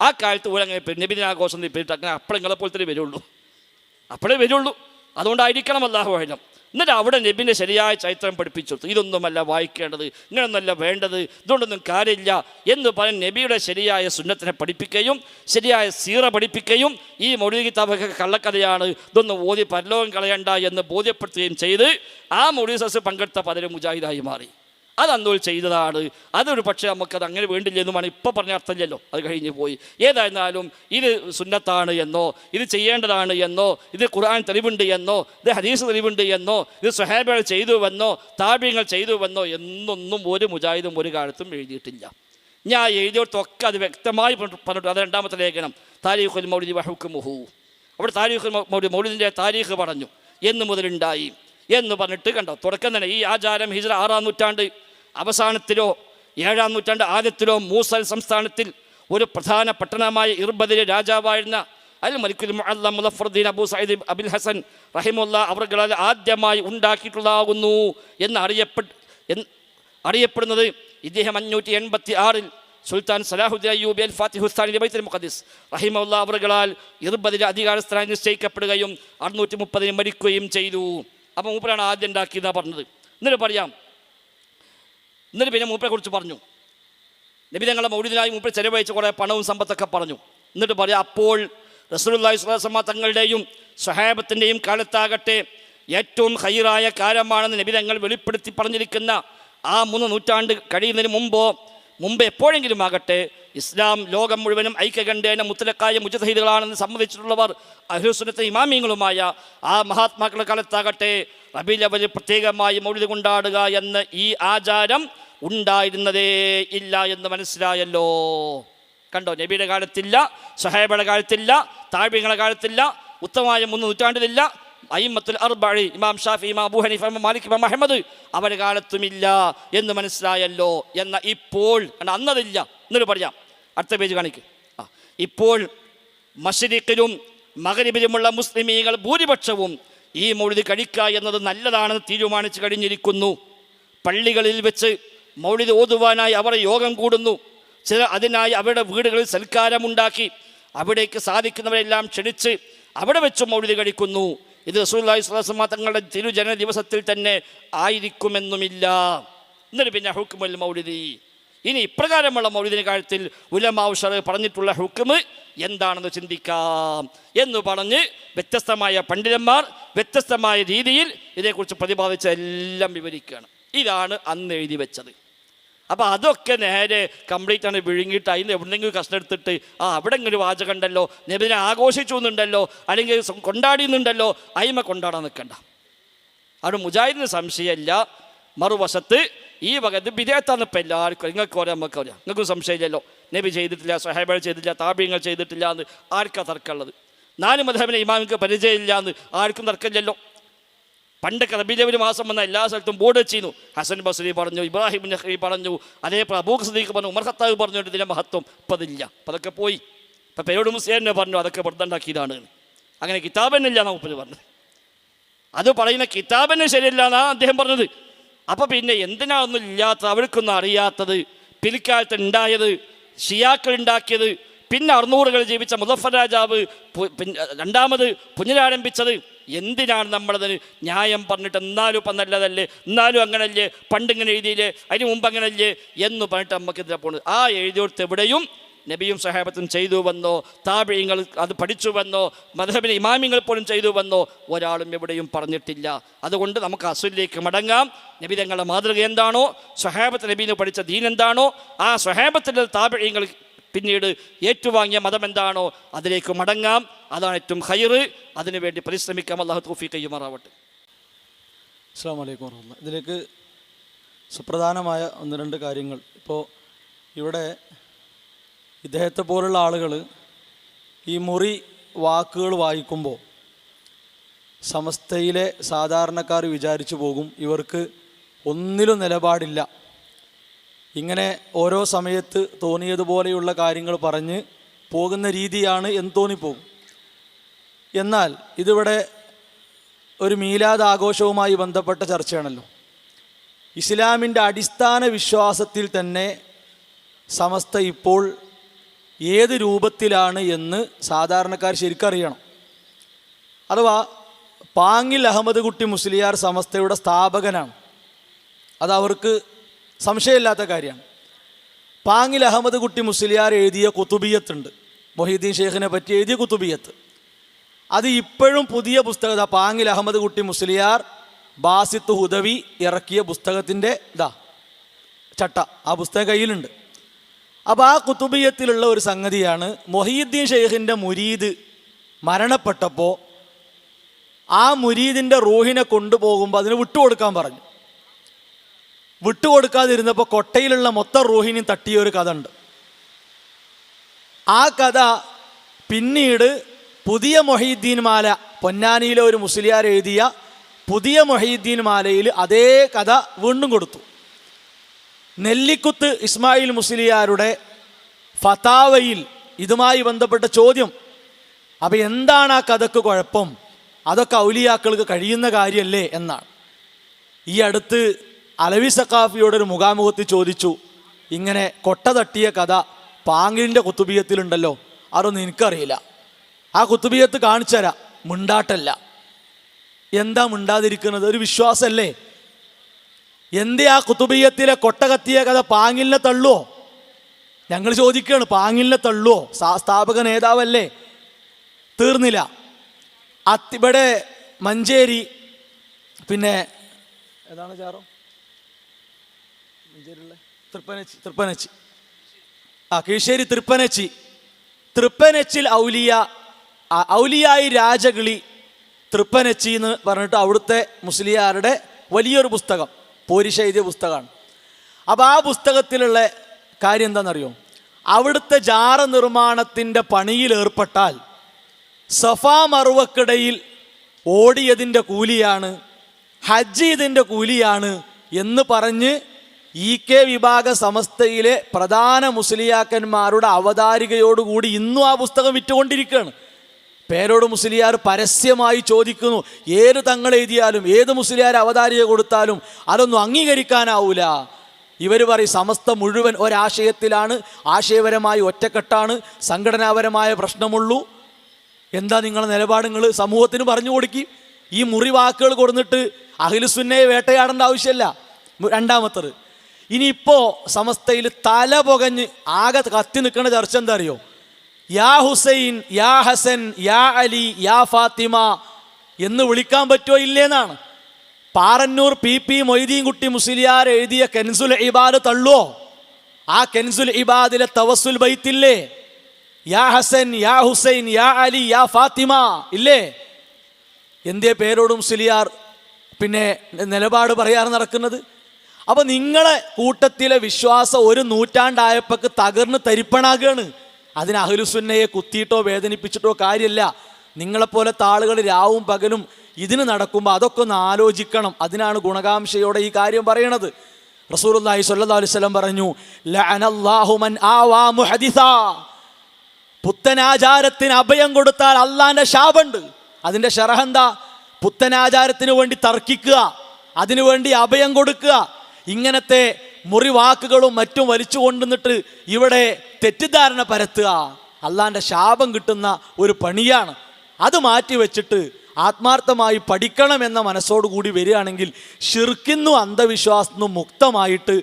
ആ കാലത്ത് ഓലങ്ങനെ നബിദിനാഘോഷം എന്ന് പേരിട്ട് അങ്ങനെ അപ്പളങ്ങളെ പോലെ തന്നെ വരുള്ളൂ അപ്പോഴേ വരുള്ളൂ അതുകൊണ്ടായിരിക്കണം അല്ലാഹു ആയാലും എന്നിട്ട് അവിടെ നബിന്റെ ശരിയായ ചരിത്രം പഠിപ്പിച്ചു. ഇതൊന്നുമല്ല വായിക്കേണ്ടത് ഇങ്ങനൊന്നല്ല വേണ്ടത് ഇതുകൊണ്ടൊന്നും കാര്യമില്ല എന്ന് പറഞ്ഞ് നബിയുടെ ശരിയായ സുന്നത്തിനെ പഠിപ്പിക്കുകയും ശരിയായ സീറ പഠിപ്പിക്കുകയും ഈ മൊഴി കിതാബൊക്കെ കള്ളക്കഥയാണ് ഇതൊന്നും ഓതി പരലോകം കളയണ്ട എന്ന് ബോധ്യപ്പെടുത്തുകയും ചെയ്ത് ആ മൊഴി സസ് പങ്കെടുത്ത പലരും മുജാഹിദായി മാറി അത് അന്നോൾ ചെയ്തതാണ്. അതൊരു പക്ഷേ നമുക്കത് അങ്ങനെ വേണ്ടില്ല എന്നുമാണ് ഇപ്പോൾ പറഞ്ഞ അർത്ഥമില്ലല്ലോ. അത് കഴിഞ്ഞ് പോയി. ഏതായിരുന്നാലും ഇത് സുന്നത്താണ് എന്നോ ഇത് ചെയ്യേണ്ടതാണ് എന്നോ ഇത് ഖുർആൻ തെളിവുണ്ട് എന്നോ ഇത് ഹദീസ് തെളിവുണ്ട് എന്നോ ഇത് സ്വഹാബികൾ ചെയ്തുവെന്നോ താപ്യങ്ങൾ ചെയ്തുവെന്നോ എന്നൊന്നും ഒരു മുജാഹിദും ഒരു കാലത്തും എഴുതിയിട്ടില്ല. ഞാൻ എഴുതിയോടത്തൊക്കെ അത് വ്യക്തമായി പറഞ്ഞിട്ട് പറഞ്ഞിട്ട് അത് രണ്ടാമത്തെ ലേഖനം. താരീഖുൽ മൗലിദി വഹുക്കുമുഹു. അവിടെ താരീഖുൽ മൗലി മൗലിദിന്റെ താരീഖ് പറഞ്ഞു. എന്ന് മുതലുണ്ടായി. എന്ന് പറഞ്ഞിട്ട് കണ്ടോ? തുടക്കം തന്നെ ഈ ആചാരം ഹിജ്റ ആറാം നൂറ്റാണ്ട് അവസാനത്തിലോ ഏഴാം നൂറ്റാണ്ട് ആദ്യത്തിലോ മൂസൽ സംസ്ഥാനത്തിൽ ഒരു പ്രധാന പട്ടണമായ ഇർബദിലെ രാജാവായിരുന്ന അൽ മലിക്കുൽ മുഅല്ലം മുലഫറുദ്ദീൻ അബൂ സയ്യിദ് അബിൽ ഹസൻ റഹിമുല്ല അവർകളാൽ ആദ്യമായി ഉണ്ടാക്കിയിട്ടുള്ളതാകുന്നു എന്ന് അറിയപ്പെട്ട് അറിയപ്പെടുന്നത് ഇദ്ദേഹം അഞ്ഞൂറ്റി എൺപത്തി ആറിൽ സുൽത്താൻ സലാഹുദ്ദീൻ അയ്യൂബി അൽ ഫാത്തിഹുസ്ഥാനിലെ ബൈത്തൽ മുഖദീസ് റഹിമുല്ല അവറുകളാൽ ഇർബദിലെ അധികാരസ്ഥനായി നിശ്ചയിക്കപ്പെടുകയും അറുന്നൂറ്റി മുപ്പതിന് മരിക്കുകയും ചെയ്തു. അപ്പം മൂപ്പരാണ് ആദ്യം ഉണ്ടാക്കിയതാണ് പറഞ്ഞത്. എന്നിട്ട് പറയാം എന്നിട്ട് പിന്നെ മൂപ്പരെ കുറിച്ച് പറഞ്ഞു. നബി തങ്ങളെ മൗലിദിനായി മൂപ്പർ ചെലവഴിച്ച കുറേ പണവും സമ്പത്തൊക്കെ പറഞ്ഞു. എന്നിട്ട് പറയാം അപ്പോൾ റസൂലുള്ളാഹി സ്വലാസമ്മ തങ്ങളുടെയും സഹേബത്തിന്റെയും കാലത്താകട്ടെ ഏറ്റവും ഹൈറായ കാലമാണെന്ന് നബി തങ്ങൾ വെളിപ്പെടുത്തി പറഞ്ഞിരിക്കുന്ന ആ മൂന്ന് നൂറ്റാണ്ട് കഴിയുന്നതിന് മുമ്പോ മുമ്പ് എപ്പോഴെങ്കിലും ആകട്ടെ ഇസ്ലാം ലോകം മുഴുവനും ഐക്യകണ്ഠേന മുത്തലക്കായ മുജതഹീദുകളാണെന്ന് സമ്മതിച്ചിട്ടുള്ളവർ അഹ്ലുസുനത്തെ ഇമാമിയങ്ങളുമായ ആ മഹാത്മാക്കളുടെ കാലത്താകട്ടെ റബീൽ അവൽ പ്രത്യേകമായി മൗലിത് കൊണ്ടാടുക എന്ന ഈ ആചാരം ഉണ്ടായിരുന്നതേ ഇല്ല എന്ന് മനസ്സിലായല്ലോ. കണ്ടോ? നബിയുടെ കാലത്തില്ല സഹേബയുടെ കാലത്തില്ല താഴ്വങ്ങളുടെ കാലത്തില്ല ഉത്തമമായ മൂന്ന് നൂറ്റാണ്ടിലില്ല. അയിമത്തുൽ അർബഴി ഇമാം ഷാഫി ഇമാം അബു ഹനീഫ് ഇമാം മാലിക് ഇമാം അഹമ്മദ് അവരുടെ കാലത്തുമില്ല എന്ന് മനസ്സിലായല്ലോ. എന്ന ഇപ്പോൾ അന്നതില്ല. എന്നൊരു പറയാം അടുത്ത പേജ് കാണിക്ക്. ഇപ്പോൾ മഷരിക്കിലും മകരിബിലുമുള്ള മുസ്ലിമീകൾ ഭൂരിപക്ഷവും ഈ മൗലിദ് കഴിക്കുക എന്നത് നല്ലതാണെന്ന് തീരുമാനിച്ചു കഴിഞ്ഞിരിക്കുന്നു. പള്ളികളിൽ വെച്ച് മൗലിദ് ഓതുവാനായി അവർ യോഗം കൂടുന്നു. ചില അതിനായി അവരുടെ വീടുകളിൽ സൽക്കാരമുണ്ടാക്കി അവിടേക്ക് സാധിക്കുന്നവരെല്ലാം ക്ഷണിച്ച് അവിടെ വെച്ച് മൗലിദ് കഴിക്കുന്നു. ഇത് അലൈഹി വസല്ലം തങ്ങളുടെ തിരുജന ദിവസത്തിൽ തന്നെ ആയിരിക്കുമെന്നുമില്ല. എന്നിട്ട് പിന്നെ ഹുക്കുമൽ മൗലിദി. ഇനി ഇപ്രകാരമുള്ള മൗലിദിന് കാര്യത്തിൽ ഉലമാവ് ഉലമാവുഷർ പറഞ്ഞിട്ടുള്ള ഹുക്കുമ് എന്താണെന്ന് ചിന്തിക്കാം എന്ന് പറഞ്ഞ് വ്യത്യസ്തമായ പണ്ഡിതന്മാർ വ്യത്യസ്തമായ രീതിയിൽ ഇതേക്കുറിച്ച് പ്രതിപാദിച്ച എല്ലാം വിവരിക്കുകയാണ്. ഇതാണ് അന്ന് എഴുതി വെച്ചത്. അപ്പോൾ അതൊക്കെ നേരെ കംപ്ലീറ്റ് ആണ് വിഴുങ്ങിയിട്ട് അതിന് എവിടെയെങ്കിലും കഷ്ണം എടുത്തിട്ട് ആ അവിടെ ഇങ്ങനെ വാചകം ഉണ്ടല്ലോ നബിനെ ആഘോഷിച്ചു എന്നുണ്ടല്ലോ അല്ലെങ്കിൽ കൊണ്ടാടിയെന്നുണ്ടല്ലോ അയിമ കൊണ്ടാടാൻ നിൽക്കണ്ട. അവിടെ മുജാഹിദിന് സംശയമല്ല. മറുവശത്ത് ഈ വകത്ത് വിദേഹത്താണ് ഇപ്പം എല്ലാവർക്കും നിങ്ങൾക്ക് പറയാം നമുക്ക് അറിയാം നിങ്ങൾക്കും സംശയമില്ലല്ലോ. നബി ചെയ്തിട്ടില്ല സഹേബൾ ചെയ്തിട്ടില്ല താപ്യങ്ങൾ ചെയ്തിട്ടില്ല എന്ന് ആർക്കാ തർക്കമുള്ളത്? നാല് മധബിനെ ഇമാമിക്ക് പരിചയമില്ല എന്ന് ആർക്കും തർക്കമില്ലല്ലോ. പണ്ടൊക്കെ റബീലവര് മാസം വന്ന എല്ലാ സ്ഥലത്തും ബോർഡ് വെച്ചിരുന്നു. ഹസൻ ബസ്രി പറഞ്ഞു ഇബ്രാഹിം നഖ്രി പറഞ്ഞു അതേപോലെ അബൂഖ് സദീഖ് പറഞ്ഞു ഉമർ ഖത്താബ് പറഞ്ഞു ഇതിന്റെ മഹത്വം ഇപ്പം അതില്ല. അപ്പം അതൊക്കെ പോയി. ഇപ്പം പേരോട് മുസ്ലിം പറഞ്ഞു അതൊക്കെ വെറുതെണ്ടാക്കിയതാണ് അങ്ങനെ കിതാബ് തന്നെ ഇല്ല എന്നാ ഉപ്പര് പറഞ്ഞത്. അത് പറയുന്ന കിതാബ് തന്നെ ശരിയല്ല എന്നാണ് അദ്ദേഹം പറഞ്ഞത്. അപ്പോൾ പിന്നെ എന്തിനാണൊന്നും ഇല്ലാത്തത് അവർക്കൊന്നും അറിയാത്തത് പിൽക്കാലത്ത് ഉണ്ടായത് ഷിയാക്കൾ ഉണ്ടാക്കിയത് പിന്നെ അറുന്നൂറുകൾ ജീവിച്ച മുസഫർ രാജാവ് രണ്ടാമത് പുനരാരംഭിച്ചത് എന്തിനാണ് നമ്മളതിന് ന്യായം പറഞ്ഞിട്ട് എന്നാലും ഇപ്പം നല്ലതല്ലേ എന്നാലും അങ്ങനല്ലേ പണ്ട് ഇങ്ങനെ എഴുതിയില്ലേ അതിന് മുമ്പ് അങ്ങനല്ലേ എന്ന് പറഞ്ഞിട്ട് നമുക്ക് ഇതിനെ പോകുന്നത് ആ എഴുതിയോടത്ത് എവിടെയും നബിയും സഹാബത്തും ചെയ്തു വന്നോ താപിയങ്ങൾ അത് പഠിച്ചു വന്നോ മധബിലെ ഇമാമിങ്ങൾ പോലും ചെയ്തു വന്നോ ഒരാളും എവിടെയും പറഞ്ഞിട്ടില്ല. അതുകൊണ്ട് നമുക്ക് അസുലിലേക്ക് മടങ്ങാം. നബി തങ്ങളുടെ മാതൃക എന്താണോ സഹാബത്ത് നബീന് പഠിച്ച ദീൻ എന്താണോ ആ സ്വഹാബത്തിന്റെ താപിയങ്ങൾ പിന്നീട് ഏറ്റുവാങ്ങിയ മതം എന്താണോ അതിലേക്ക് മടങ്ങാം. അതാണ് ഏറ്റവും ഹൈറ് അതിനുവേണ്ടി പരിശ്രമിക്കാം. അള്ളാഹു തൗഫീഖ് ചെയ്യുമാറാവട്ടെ അസ്സാം വലൈക്കും വർഹമുല്ല ഇതിലേക്ക് സുപ്രധാനമായ ഒന്ന് രണ്ട് കാര്യങ്ങൾ. ഇപ്പോൾ ഇവിടെ ഇദ്ദേഹത്തെ പോലുള്ള ആളുകൾ ഈ മുറി വാക്കുകൾ വായിക്കുമ്പോൾ സമസ്തയിലെ സാധാരണക്കാർ വിചാരിച്ചു പോകും ഇവർക്ക് ഒന്നിലും നിലപാടില്ല. ഇങ്ങനെ ഓരോ സമയത്ത് തോന്നിയതുപോലെയുള്ള കാര്യങ്ങൾ പറഞ്ഞ് പോകുന്ന രീതിയാണ് എന്ന് തോന്നിപ്പോകും. എന്നാൽ ഇതിവിടെ ഒരു മീലാദ് ആഘോഷവുമായി ബന്ധപ്പെട്ട ചർച്ചയാണല്ലോ. ഇസ്ലാമിന്റെ അടിസ്ഥാന വിശ്വാസത്തിൽ തന്നെ സമസ്ത ഇപ്പോൾ ഏത് രൂപത്തിലാണ് എന്ന് സാധാരണക്കാർ ശരിക്കറിയണം അഥവാ പാങ്ങിൽ അഹമ്മദ് കുട്ടി മുസ്ലിയാർ സമസ്തയുടെ സ്ഥാപകനാണ്. അത് അവർക്ക് സംശയമില്ലാത്ത കാര്യമാണ്. പാങ്ങിൽ അഹമ്മദ് കുട്ടി മുസ്ലിയാർ എഴുതിയ കുത്തുബിയത്തുണ്ട്. മൊഹീദ്ദീൻ ഷെയ്ഖിനെ പറ്റി എഴുതിയ കുത്തുബിയത്ത്. അത് ഇപ്പോഴും പുതിയ പുസ്തകം പാങ്ങിൽ അഹമ്മദ് കുട്ടി മുസ്ലിയാർ ബാസിത്ത് ഹുദവി ഇറക്കിയ പുസ്തകത്തിന്റെ ഇതാ ചട്ട. ആ പുസ്തകം കയ്യിലുണ്ട്. അപ്പോൾ ആ കുത്തുബിയത്തിലുള്ള ഒരു സംഗതിയാണ് മൊഹീദ്ദീൻ ഷെയ്ഖിന്റെ മുരീദ് മരണപ്പെട്ടപ്പോൾ ആ മുരീദിന്റെ റൂഹിനെ കൊണ്ടുപോകുമ്പോൾ അതിന് വിട്ടുകൊടുക്കാൻ പറഞ്ഞു. വിട്ടുകൊടുക്കാതിരുന്നപ്പോൾ കൊട്ടയിലുള്ള മൊത്തം റൂഹിനെയും തട്ടിയ ഒരു കഥ ഉണ്ട് ആ കഥ പിന്നീട് പുതിയ മൊഹീദ്ദീൻ മാല പൊന്നാനിയിലെ ഒരു മുസ്ലിയാർ എഴുതിയ പുതിയ മൊഹീദ്ദീൻ മാലയിൽ അതേ കഥ വീണ്ടും കൊടുത്തു. നെല്ലിക്കുത്ത് ഇസ്മായിൽ മുസ്ലിയാരുടെ ഫതാവയിൽ ഇതുമായി ബന്ധപ്പെട്ട ചോദ്യം. അപ്പം എന്താണ് ആ കഥക്ക് കുഴപ്പം? അതൊക്കെ ഔലിയാക്കൾക്ക് കഴിയുന്ന കാര്യമല്ലേ എന്നാണ്. ഈ അടുത്ത് അലവി സക്കാഫിയോട് ഒരു മുഖാമുഖത്തിൽ ചോദിച്ചു ഇങ്ങനെ കൊട്ട തട്ടിയ കഥ പാങ്കിലിന്റെ കുത്തുബിയത്തിലുണ്ടല്ലോ അതൊന്നും എനിക്കറിയില്ല. ആ കുത്തുബിയത്ത് കാണിച്ചു തരാം മിണ്ടാട്ടല്ല. എന്താ മിണ്ടാതിരിക്കുന്നത്? ഒരു വിശ്വാസമല്ലേ എന്തേ ആ കുത്തുബിയത്തിലെ കൊട്ട കത്തിയ കഥ? പാങ്ങിലിനെ തള്ളുവോ? ഞങ്ങൾ ചോദിക്കുകയാണ് പാങ്ങിലിനെ തള്ളുവോ? സ്ഥാപക നേതാവല്ലേ? തീർന്നില്ല. അത്തിവിടെ മഞ്ചേരി പിന്നെ ഏതാണ് ചാറോ? മഞ്ചേരിയുള്ള തൃപ്പനച്ചി തൃപ്പനച്ചി. ആ കീഴ്ശ്ശേരി തൃപ്പനച്ചി. തൃപ്പനച്ചിൽ ഔലിയ ഔലിയായി രാജകിളി തൃപ്പനച്ചി എന്ന് പറഞ്ഞിട്ട് അവിടുത്തെ മുസ്ലിയാരുടെ വലിയൊരു പുസ്തകം. പോരിശ എഴുതിയ പുസ്തകമാണ്. അപ്പോൾ ആ പുസ്തകത്തിലുള്ള കാര്യം എന്താണെന്നറിയോ? അവിടുത്തെ ജാറ നിർമ്മാണത്തിന്റെ പണിയിൽ ഏർപ്പെട്ടാൽ സഫാ മറുവക്കിടയിൽ ഓടിയതിന്റെ കൂലിയാണ് ഹജ്ജ് ഇതിന്റെ കൂലിയാണ് എന്ന് പറഞ്ഞ് ഇ കെ വിഭാഗ സമസ്തയിലെ പ്രധാന മുസ്ലിയാക്കന്മാരുടെ അവതാരികയോടുകൂടി ഇന്നും ആ പുസ്തകം വിറ്റുകൊണ്ടിരിക്കുകയാണ്. പേരോട് മുസ്ലിയാർ പരസ്യമായി ചോദിക്കുന്നു ഏത് തങ്ങൾ എഴുതിയാലും ഏത് മുസ്ലിയാർ അവതാരിക കൊടുത്താലും അതൊന്നും അംഗീകരിക്കാനാവൂല. ഇവർ പറയും സമസ്ത മുഴുവൻ ഒരാശയത്തിലാണ് ആശയപരമായി ഒറ്റക്കെട്ടാണ് സംഘടനാപരമായ പ്രശ്നമുള്ളൂ. എന്താ നിങ്ങളുടെ നിലപാട്? നിങ്ങൾ സമൂഹത്തിന് പറഞ്ഞു കൊടുക്കും. ഈ മുറി വാക്കുകൾ കൊടുത്തിട്ട് അഖിലുസുന്നയെ വേട്ടയാടേണ്ട ആവശ്യമില്ല. രണ്ടാമത്തത് ഇനിയിപ്പോൾ സമസ്തയിൽ തല പുകഞ്ഞ് ആകെ കത്തി നിൽക്കുന്ന ചർച്ച എന്താ അറിയോ? യാ ഹുസൈൻ യാ ഹസൻ യാ അലി യാ ഫാത്തിമ എന്ന് വിളിക്കാൻ പറ്റുമോ ഇല്ലേന്നാണ്. പാറന്നൂർ പി പി മൊയ്തീൻ കുട്ടി മുസ്ലിയാർ എഴുതിയ കെൻസുൽ ഇബാദ് തള്ളുവോ? ആ കെൻസുൽ ഇബാദിലെ തവസുൽ ബൈത്തില്ലേ? യാ ഹസൻ യാ ഹുസൈൻ യാ അലി യാ ഫാത്തിമ ഇല്ലേ? എന്തേ പേരോടും മുസ്ലിയാർ പിന്നെ നിലപാട് പറയാറ് നടക്കുന്നത്? അപ്പൊ നിങ്ങളെ കൂട്ടത്തിലെ വിശ്വാസം ഒരു നൂറ്റാണ്ടായപ്പോക്ക് തകർന്ന് തരിപ്പണാകുകയാണ് അതിന് അഹ്ലുസുന്നയെ കുത്തിയിട്ടോ വേദനിപ്പിച്ചിട്ടോ കാര്യമില്ല നിങ്ങളെപ്പോലത്തെ ആളുകൾ രാവും പകലും ഇതിന് നടക്കുമ്പോൾ അതൊക്കെ ഒന്ന് ആലോചിക്കണം. അതിനാണ് ഗുണകാംക്ഷയോടെ ഈ കാര്യം പറയണത്. റസൂലുള്ളാഹി സ്വല്ലല്ലാഹു അലൈഹി വസല്ലം പറഞ്ഞു പുത്തനാചാരത്തിന് അഭയം കൊടുത്താൽ അള്ളാന്റെ ശാപുണ്ട്. അതിന്റെ ഷറഹെന്താ പുത്തനാചാരത്തിന് വേണ്ടി തർക്കിക്കുക അതിനുവേണ്ടി അഭയം കൊടുക്കുക. ഇങ്ങനത്തെ മുറിവാക്കുകളും മറ്റും വലിച്ചു കൊണ്ടുവന്നിട്ട് ഇവിടെ തെറ്റിദ്ധാരണ പരത്തുക. അള്ളാന്റെ ശാപം കിട്ടുന്ന ഒരു പണിയാണ്. അത് മാറ്റി വെച്ചിട്ട് ആത്മാർത്ഥമായി പഠിക്കണം എന്ന മനസ്സോടുകൂടി വരികയാണെങ്കിൽ ശിർക്കുന്നു അന്ധവിശ്വാസത്തിനും മുക്തമായിട്ട്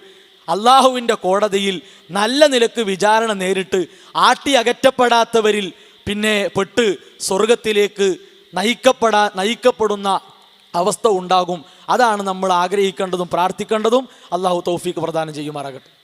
അള്ളാഹുവിന്റെ കോടതിയിൽ നല്ല നിലയ്ക്ക് വിചാരണ നേരിട്ട് ആട്ടി അകറ്റപ്പെടാത്തവരിൽ പിന്നെ പെട്ട് സ്വർഗത്തിലേക്ക് നയിക്കപ്പെടാ നയിക്കപ്പെടുന്ന അവസ്ഥ ഉണ്ടാകും. അതാണ് നമ്മൾ ആഗ്രഹിക്കേണ്ടതും പ്രാർത്ഥിക്കേണ്ടതും. അള്ളാഹു തൗഫീക്ക് പ്രദാനം ചെയ്യുമാറാകട്ടെ.